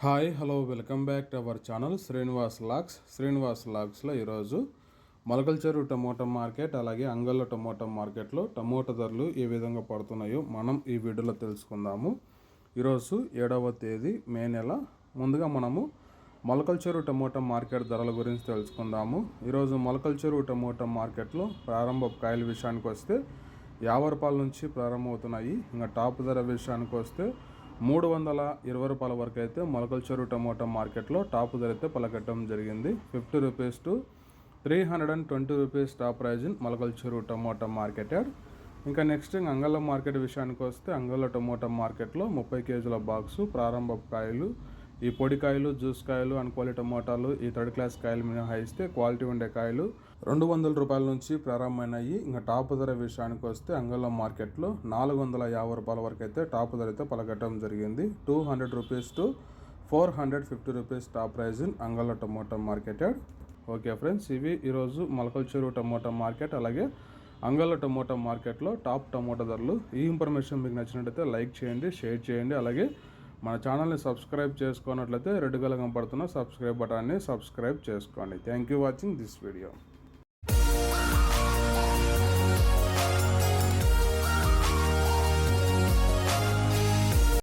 Hi hello welcome back to our channel Srinivas lux. Srinivas లాక్స్లో ఈరోజు Molakalcheru tomato market అలాగే అంగళ్ళ tomato మార్కెట్లో tomato ధరలు ఏ విధంగా పడుతున్నాయో మనం ఈ వీడియోలో తెలుసుకుందాము. ఈరోజు ఏడవ తేదీ మే నెల. ముందుగా మనము మొలకల్చెరు టమోటా మార్కెట్ ధరల గురించి తెలుసుకుందాము. ఈరోజు మొలకల్చెరు టమోటా మార్కెట్లో ప్రారంభ కాయల విషయానికి వస్తే యాభై రూపాయల నుంచి ప్రారంభమవుతున్నాయి. ఇంకా టాప్ ధర విషయానికి వస్తే మూడు వందల ఇరవై రూపాయల వరకు అయితే మొలకల చెరువు టమోటా మార్కెట్లో టాప్ ధర అయితే పలకట్టడం జరిగింది. Fifty rupees to three hundred and twenty rupees top price in Molakala Cheruvu tomato marketed. ఇంకా నెక్స్ట్ అంగళ్ళ మార్కెట్ విషయానికి వస్తే అంగళ్ళ టమోటా మార్కెట్లో ముప్పై కేజీల బాక్సు ప్రారంభ కాయలు ఈ పొడి కాయలు జ్యూస్ కాయలు అనుకోవాలి టమోటాలు ఈ థర్డ్ క్లాస్ కాయలు మినహాయిస్తే క్వాలిటీ ఉండే కాయలు రెండు వందల రూపాయల నుంచి ప్రారంభమైనాయి. ఇంకా టాప్ ధర విషయానికి వస్తే అంగళం మార్కెట్లో నాలుగు వందల యాభై రూపాయల వరకు అయితే టాప్ ధర అయితే పలకటం జరిగింది. Two hundred rupees to four hundred fifty rupees top prize in Angala tomato marketed okay friends ఇవి ఈరోజు మలకల్చూరు టమోటా మార్కెట్ అలాగే అంగళ టమోటా మార్కెట్లో టాప్ టమోటా ధరలు. ఈ ఇన్ఫర్మేషన్ మీకు నచ్చినట్టయితే లైక్ చేయండి షేర్ చేయండి అలాగే మన ఛానల్ని సబ్స్క్రైబ్ చేసుకున్నట్లయితే రెడ్ కలర్ కనపడుతున్న సబ్స్క్రైబ్ బటాన్ని సబ్స్క్రైబ్ చేసుకోండి. Thank you watching this video